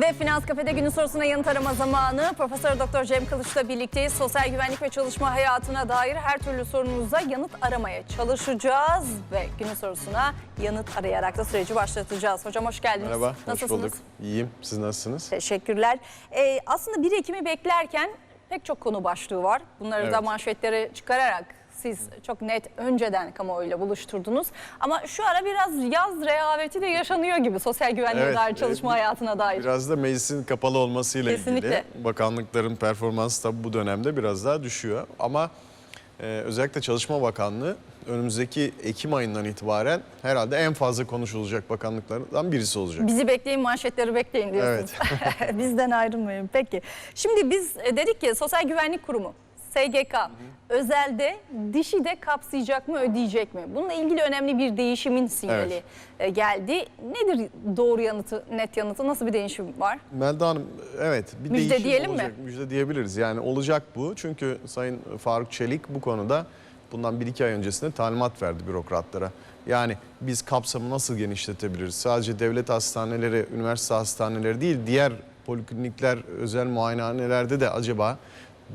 Ve Finans Kafede günün sorusuna yanıt arama zamanı. Profesör Doktor Cem Kılıç'la birlikteyiz. Sosyal güvenlik ve çalışma hayatına dair her türlü sorunuza yanıt aramaya çalışacağız. Ve günün sorusuna yanıt arayarak da süreci başlatacağız. Hocam hoş geldiniz. Merhaba, hoş Nasılsınız? bulduk. İyiyim. Siz nasılsınız? Teşekkürler. Ee, aslında 1 Ekim'i beklerken pek çok konu başlığı var. Bunları da Evet. manşetlere çıkararak siz çok net önceden kamuoyuyla buluşturdunuz. Ama şu ara biraz yaz rehaveti de yaşanıyor gibi sosyal güvenliğe Evet, dair, e, çalışma bir- hayatına dair. Biraz da meclisin kapalı olmasıyla Kesinlikle. ilgili bakanlıkların performansı tabii bu dönemde biraz daha düşüyor. Ama e, özellikle Çalışma Bakanlığı önümüzdeki Ekim ayından itibaren herhalde en fazla konuşulacak bakanlıklardan birisi olacak. Bizi bekleyin manşetleri bekleyin diyorsunuz. Bizden ayrılmayın. Peki. Şimdi biz e, dedik ki Sosyal Güvenlik Kurumu SGK özelde dişi de kapsayacak mı ödeyecek mi? Bununla ilgili önemli bir değişimin sinyali Evet. e, geldi. Nedir doğru yanıtı, net yanıtı? Nasıl bir değişim var? Melda Hanım evet bir Müjde değişim diyelim mi? olacak. Müjde diyebiliriz. Yani olacak bu. Çünkü Sayın Faruk Çelik bu konuda bundan bir iki ay öncesinde talimat verdi bürokratlara. Yani biz kapsamı nasıl genişletebiliriz? Sadece devlet hastaneleri, üniversite hastaneleri değil diğer poliklinikler, özel muayenehanelerde de acaba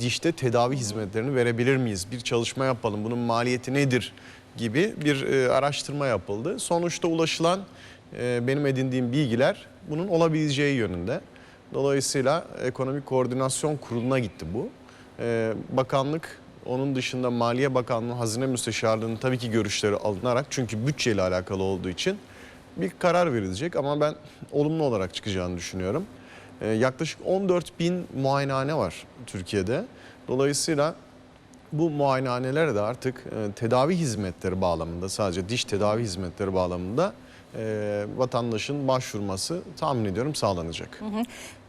dişte tedavi hizmetlerini verebilir miyiz? Bir çalışma yapalım. Bunun maliyeti nedir? gibi bir e, araştırma yapıldı. Sonuçta ulaşılan e, benim edindiğim bilgiler bunun olabileceği yönünde. Dolayısıyla Ekonomik Koordinasyon Kurulu'na gitti bu. E, bakanlık onun dışında Maliye Bakanlığı, Hazine Müsteşarlığı'nın tabii ki görüşleri alınarak çünkü bütçeyle alakalı olduğu için bir karar verilecek ama ben olumlu olarak çıkacağını düşünüyorum. E, yaklaşık 14 bin muayenehane var Türkiye'de. Dolayısıyla bu muayenehanelere de artık e, tedavi hizmetleri bağlamında sadece diş tedavi hizmetleri bağlamında e, vatandaşın başvurması tahmin ediyorum sağlanacak.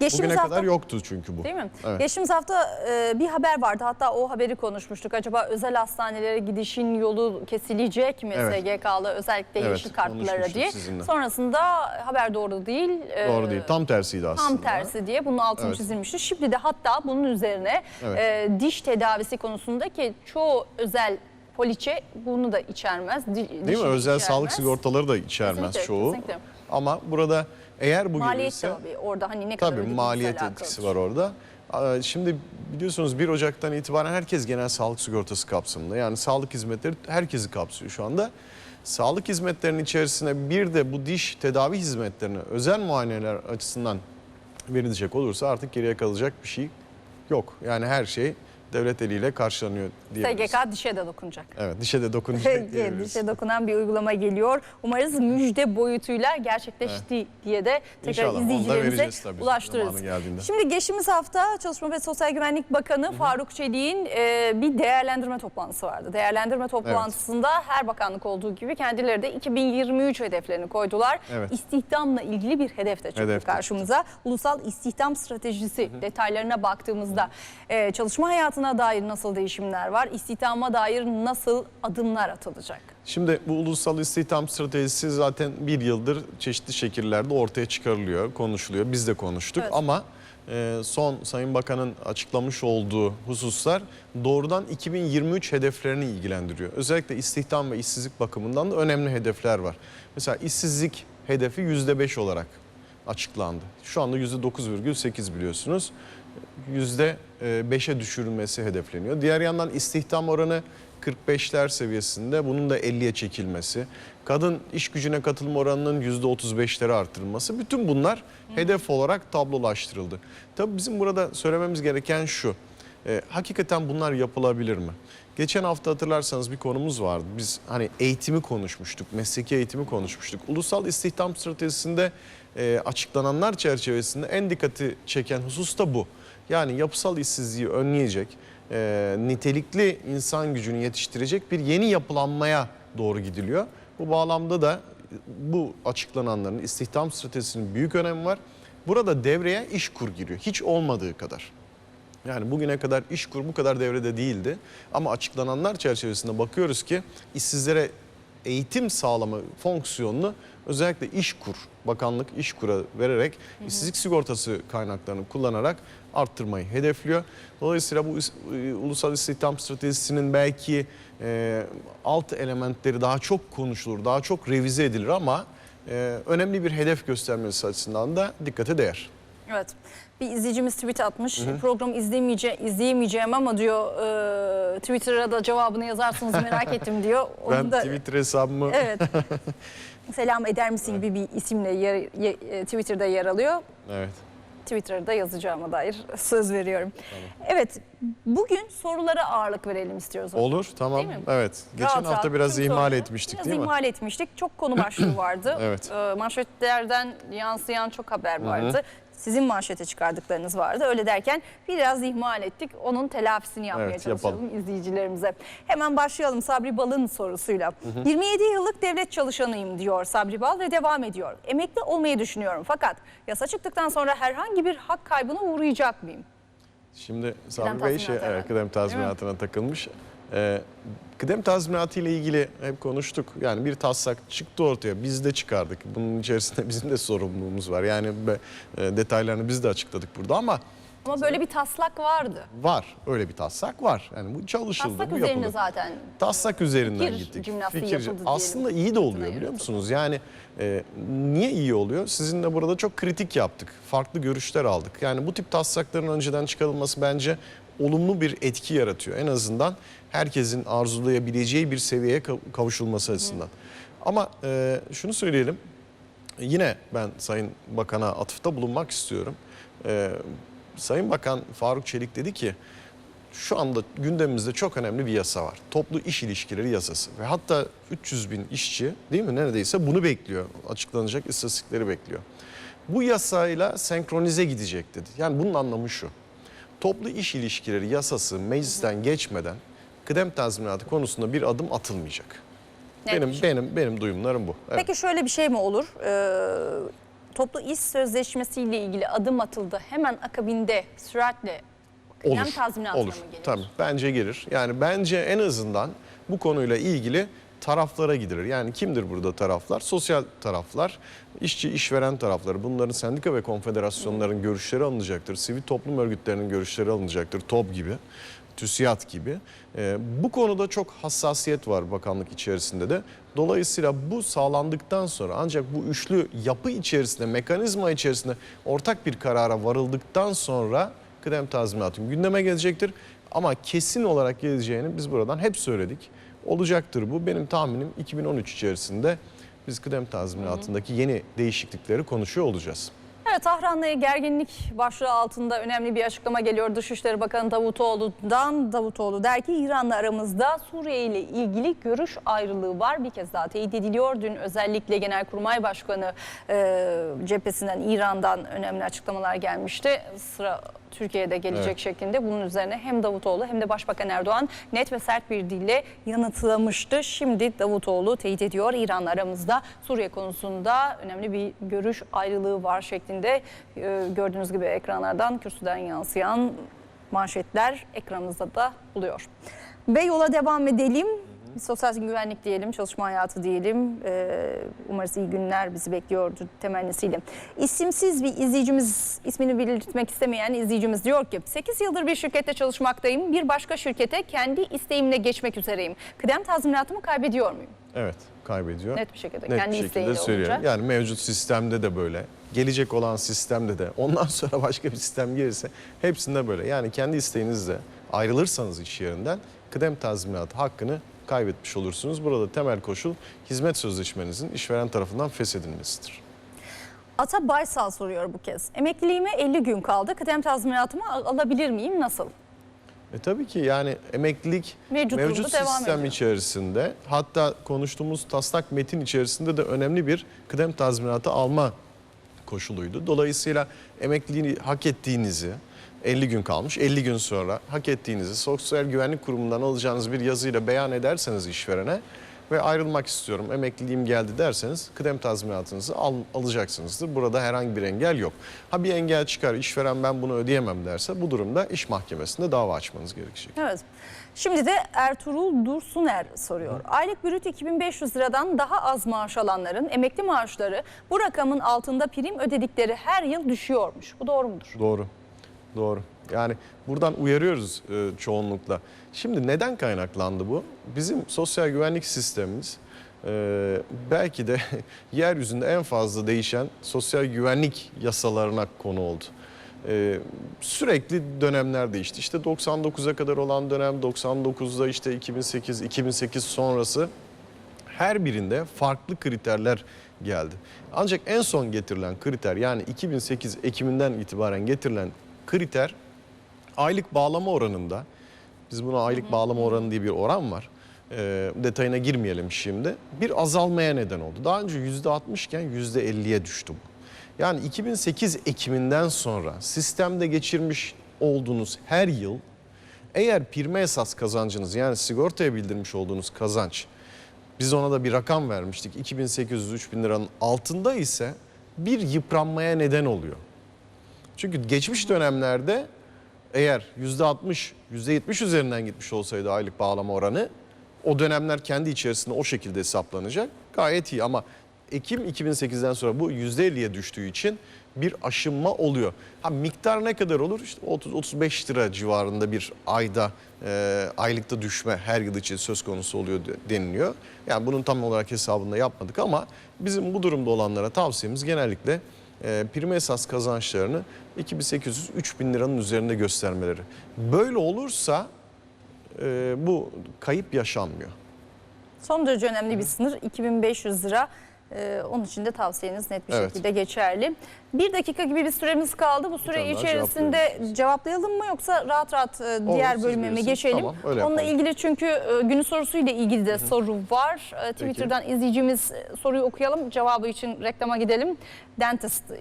Geçtiğimiz Bugüne hafta kadar yoktu çünkü bu. Değil mi? Evet. Geçtiğimiz hafta e, bir haber vardı. Hatta o haberi konuşmuştuk. Acaba özel hastanelere gidişin yolu kesilecek mi Evet. SGK'lı özellikle Evet, yeşil kartlara diye. sizinle. Sonrasında haber doğru değil. e, Doğru değil. Tam tersiydi aslında. Tam tersi diye bunun altını Evet. çizilmişti. Şimdi de hatta bunun üzerine Evet. e, diş tedavisi konusunda ki çoğu özel poliçe bunu da içermez. Di- Değil mi? Özel içermez. sağlık sigortaları da içermez Kesinlikle, çoğu. kesinlikle. Ama burada eğer bu Maliyet gelirse tabii orada hani ne kadar tabii maliyet etkisi var orada. Şimdi biliyorsunuz 1 Ocak'tan itibaren herkes genel sağlık sigortası kapsamında. Yani sağlık hizmetleri herkesi kapsıyor şu anda. Sağlık hizmetlerinin içerisine bir de bu diş tedavi hizmetlerini özel muayeneler açısından verilecek olursa artık geriye kalacak bir şey yok. Yani her şey devlet eliyle karşılanıyor diyebiliriz. SGK dişe de dokunacak. Evet dişe de dokunacak diyebiliriz. dişe dokunan bir uygulama geliyor. Umarız müjde boyutuyla gerçekleşti diye de tekrar İnşallah, izleyicilerimize tabii ulaştırırız. Şimdi geçtiğimiz hafta Çalışma ve Sosyal Güvenlik Bakanı Faruk Çelik'in e, bir değerlendirme toplantısı vardı. Değerlendirme toplantısında her bakanlık olduğu gibi kendileri de 2023 hedeflerini koydular. Evet. İstihdamla ilgili bir hedef de çıktı Hedef de karşımıza. Ulusal istihdam stratejisi detaylarına baktığımızda e, çalışma hayatına dair nasıl değişimler var? İstihdama dair nasıl adımlar atılacak? Şimdi bu ulusal istihdam stratejisi zaten bir yıldır çeşitli şekillerde ortaya çıkarılıyor, konuşuluyor. Biz de konuştuk Evet. ama e, son Sayın Bakan'ın açıklamış olduğu hususlar doğrudan 2023 hedeflerini ilgilendiriyor. Özellikle istihdam ve işsizlik bakımından da önemli hedefler var. Mesela işsizlik hedefi %5 olarak açıklandı. Şu anda %9,8 biliyorsunuz. %5'e düşürülmesi hedefleniyor. Diğer yandan istihdam oranı 45'ler seviyesinde bunun da 50'ye çekilmesi. Kadın iş gücüne katılım oranının %35'lere artırılması. Bütün bunlar hedef olarak tablolaştırıldı. Tabii bizim burada söylememiz gereken şu. e, hakikaten bunlar yapılabilir mi? Geçen hafta hatırlarsanız bir konumuz vardı. Biz hani eğitimi konuşmuştuk, mesleki eğitimi konuşmuştuk. Ulusal istihdam stratejisinde e, açıklananlar çerçevesinde en dikkati çeken husus da bu. Yani yapısal işsizliği önleyecek, e, nitelikli insan gücünü yetiştirecek bir yeni yapılanmaya doğru gidiliyor. Bu bağlamda da bu açıklananların istihdam stratejisinin büyük önemi var. Burada devreye işkur giriyor. Hiç olmadığı kadar. Yani bugüne kadar işkur bu kadar devrede değildi. Ama açıklananlar çerçevesinde bakıyoruz ki işsizlere eğitim sağlama fonksiyonunu özellikle işkur, bakanlık işkura vererek işsizlik sigortası kaynaklarını kullanarak arttırmayı hedefliyor. Dolayısıyla bu e, ulusal istihdam stratejisinin belki e, alt elementleri daha çok konuşulur, daha çok revize edilir ama e, önemli bir hedef göstermesi açısından da dikkate değer. Evet. Bir izleyicimiz tweet atmış. Programı izlemeyece izleyemeyeceğim ama diyor e, Twitter'a da cevabını yazarsınız merak ettim diyor. Onu Ben da, Twitter hesabımı Evet. Selam eder misin gibi bir isimle yer- ye- e, Twitter'da yer alıyor. evet. Twitter'da yazacağıma dair söz veriyorum. Evet, bugün sorulara ağırlık verelim istiyoruz. hocam. Olur tamam. Evet. Geçen Rahat hafta rahat biraz ihmal soruları etmiştik biraz değil mi? ihmal etmiştik. Çok konu başlığı vardı. Evet. Ee, manşetlerden yansıyan çok haber vardı. Sizin manşete çıkardıklarınız vardı. Öyle derken biraz ihmal ettik. Onun telafisini yapmaya Evet, çalışalım izleyicilerimize. Hemen başlayalım Sabri Bal'ın sorusuyla. 27 yıllık devlet çalışanıyım diyor Sabri Bal ve devam ediyor. Emekli olmayı düşünüyorum fakat yasa çıktıktan sonra herhangi bir hak kaybına uğrayacak mıyım? Şimdi Sabri Bey şey, tazminatı evet, herhalde. kıdem tazminatına takılmış. Ee, kıdem tazminatı ile ilgili hep konuştuk. Yani bir taslak çıktı ortaya. Biz de çıkardık. Bunun içerisinde bizim de sorumluluğumuz var. Yani be- e, detaylarını biz de açıkladık burada ama Ama böyle bir taslak vardı. var. Öyle bir taslak var. Yani bu çalışıldı, Taslak bu üzerine yapıldı. zaten Taslak üzerinden Fikir gittik. jimnastiği Fikir- yapıldı diyelim. Aslında iyi de oluyor Fırtına biliyor musunuz? Yani e, niye iyi oluyor? Sizinle burada çok kritik yaptık. Farklı görüşler aldık. Yani bu tip taslakların önceden çıkarılması bence olumlu bir etki yaratıyor. En azından herkesin arzulayabileceği bir seviyeye kav- kavuşulması açısından. Ama e, şunu söyleyelim. Yine ben Sayın Bakan'a atıfta bulunmak istiyorum. E, Sayın Bakan Faruk Çelik dedi ki şu anda gündemimizde çok önemli bir yasa var. Toplu iş ilişkileri yasası. Ve hatta 300 bin işçi değil mi neredeyse bunu bekliyor. Açıklanacak istatistikleri bekliyor. Bu yasayla senkronize gidecek dedi. Yani bunun anlamı şu. Toplu iş ilişkileri yasası meclisten geçmeden kıdem tazminatı konusunda bir adım atılmayacak. Net benim bir şey. benim benim duyumlarım bu. Evet. Peki şöyle bir şey mi olur? Ee, toplu iş sözleşmesiyle ilgili adım atıldı. Hemen akabinde süratle kıdem tazminatına olur. mı gelir? Tabii bence gelir. Yani bence en azından bu konuyla ilgili taraflara gidilir. Yani kimdir burada taraflar? Sosyal taraflar, işçi işveren tarafları. Bunların sendika ve konfederasyonların görüşleri alınacaktır. Sivil toplum örgütlerinin görüşleri alınacaktır. TOB gibi, TÜSİAD gibi. Ee, bu konuda çok hassasiyet var bakanlık içerisinde de. Dolayısıyla bu sağlandıktan sonra ancak bu üçlü yapı içerisinde, mekanizma içerisinde ortak bir karara varıldıktan sonra kıdem tazminatı gündeme gelecektir. Ama kesin olarak geleceğini biz buradan hep söyledik. Olacaktır bu. Benim tahminim 2013 içerisinde biz kıdem tazminatındaki yeni değişiklikleri konuşuyor olacağız. Evet Tahranlı'ya gerginlik başlığı altında önemli bir açıklama geliyor Dışişleri Bakanı Davutoğlu'dan. Davutoğlu der ki İran'la aramızda Suriye ile ilgili görüş ayrılığı var. Bir kez daha teyit ediliyor. Dün özellikle Genelkurmay Başkanı e, cephesinden İran'dan önemli açıklamalar gelmişti. Sıra Türkiye'de gelecek Evet. şeklinde bunun üzerine hem Davutoğlu hem de Başbakan Erdoğan net ve sert bir dille yanıtlamıştı. Şimdi Davutoğlu teyit ediyor İran'la aramızda Suriye konusunda önemli bir görüş ayrılığı var şeklinde e, gördüğünüz gibi ekranlardan kürsüden yansıyan manşetler ekranımızda da buluyor. Ve yola devam edelim. Sosyal güvenlik diyelim, çalışma hayatı diyelim. Ee, umarız iyi günler bizi bekliyordu temennisiyle. İsimsiz bir izleyicimiz, ismini belirtmek istemeyen izleyicimiz diyor ki 8 yıldır bir şirkette çalışmaktayım. Bir başka şirkete kendi isteğimle geçmek üzereyim. Kıdem tazminatımı kaybediyor muyum? Evet kaybediyor. Net bir şekilde. Net kendi bir şekilde söylüyorum. olunca. Yani mevcut sistemde de böyle. Gelecek olan sistemde de. Ondan sonra başka bir sistem gelirse hepsinde böyle. Yani kendi isteğinizle ayrılırsanız iş yerinden kıdem tazminatı hakkını kaybetmiş olursunuz. Burada temel koşul hizmet sözleşmenizin işveren tarafından feshedilmesidir. Ata Baysal soruyor bu kez. Emekliliğime 50 gün kaldı. Kıdem tazminatımı al- alabilir miyim? Nasıl? E tabii ki yani emeklilik Mevcut mevcut, durumda devam sistem ediyor. içerisinde hatta konuştuğumuz taslak metin içerisinde de önemli bir kıdem tazminatı alma koşuluydu. Dolayısıyla emekliliğini hak ettiğinizi 50 gün kalmış 50 gün sonra hak ettiğinizi Sosyal Güvenlik Kurumu'ndan alacağınız bir yazıyla beyan ederseniz işverene ve ayrılmak istiyorum emekliliğim geldi derseniz kıdem tazminatınızı al, alacaksınızdır. Burada herhangi bir engel yok. Ha bir engel çıkar işveren ben bunu ödeyemem derse bu durumda iş mahkemesinde dava açmanız gerekecek. Evet. Şimdi de Ertuğrul Dursuner soruyor. Aylık brüt 2500 liradan daha az maaş alanların emekli maaşları bu rakamın altında prim ödedikleri her yıl düşüyormuş. Bu doğru mudur? Doğru. Doğru. Yani buradan uyarıyoruz e, çoğunlukla. Şimdi neden kaynaklandı bu? Bizim sosyal güvenlik sistemimiz e, belki de yeryüzünde en fazla değişen sosyal güvenlik yasalarına konu oldu. e, sürekli dönemler değişti. İşte 99'a kadar olan dönem, 99'da işte 2008, 2008 sonrası her birinde farklı kriterler geldi. Ancak en son getirilen kriter yani 2008 Ekim'inden itibaren getirilen kriter aylık bağlama oranında biz buna aylık bağlama oranı diye bir oran var. Ee, detayına girmeyelim şimdi. Bir azalmaya neden oldu. Daha önce %60 iken %50'ye düştü bu. Yani 2008 Ekim'inden sonra sistemde geçirmiş olduğunuz her yıl eğer pirme esas kazancınız yani sigortaya bildirmiş olduğunuz kazanç biz ona da bir rakam vermiştik 2800-3000 liranın altında ise bir yıpranmaya neden oluyor. Çünkü geçmiş dönemlerde eğer %60, %70 üzerinden gitmiş olsaydı aylık bağlama oranı o dönemler kendi içerisinde o şekilde hesaplanacak. Gayet iyi ama Ekim 2008'den sonra bu %50'ye düştüğü için bir aşınma oluyor. Ha miktar ne kadar olur? İşte 30-35 lira civarında bir ayda e, aylıkta düşme her yıl için söz konusu oluyor de- deniliyor. Yani bunun tam olarak hesabını da yapmadık ama bizim bu durumda olanlara tavsiyemiz genellikle e, esas kazançlarını 2800-3000 liranın üzerinde göstermeleri. Böyle olursa e, bu kayıp yaşanmıyor. Son derece önemli bir sınır 2500 lira. Ee, onun için de tavsiyeniz net bir Evet. şekilde geçerli. Bir dakika gibi bir süremiz kaldı. Bu süre tane daha içerisinde cevaplayalım mı yoksa rahat rahat e, diğer siz bölüme mi bilirsiniz. geçelim? Tamam, öyle Onunla yapalım. ilgili çünkü e, günün sorusuyla ilgili de soru var. E, Twitter'dan izleyicimiz e, soruyu okuyalım. Cevabı için reklama gidelim. Dentist e,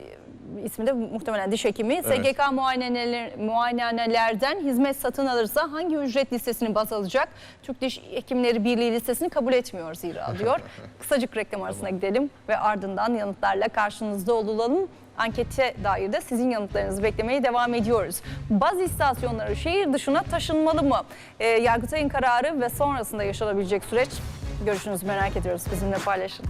ismi de muhtemelen diş hekimi. Evet. SGK muayeneler, muayenelerden hizmet satın alırsa hangi ücret listesini baz alacak? Türk Diş Hekimleri Birliği listesini kabul etmiyor zira diyor. Kısacık reklam arasına gidelim ve ardından yanıtlarla karşınızda olalım. Ankete dair de sizin yanıtlarınızı beklemeye devam ediyoruz. Baz istasyonları şehir dışına taşınmalı mı? Ee, Yargıtay'ın kararı ve sonrasında yaşanabilecek süreç görüşünüzü merak ediyoruz. Bizimle paylaşın.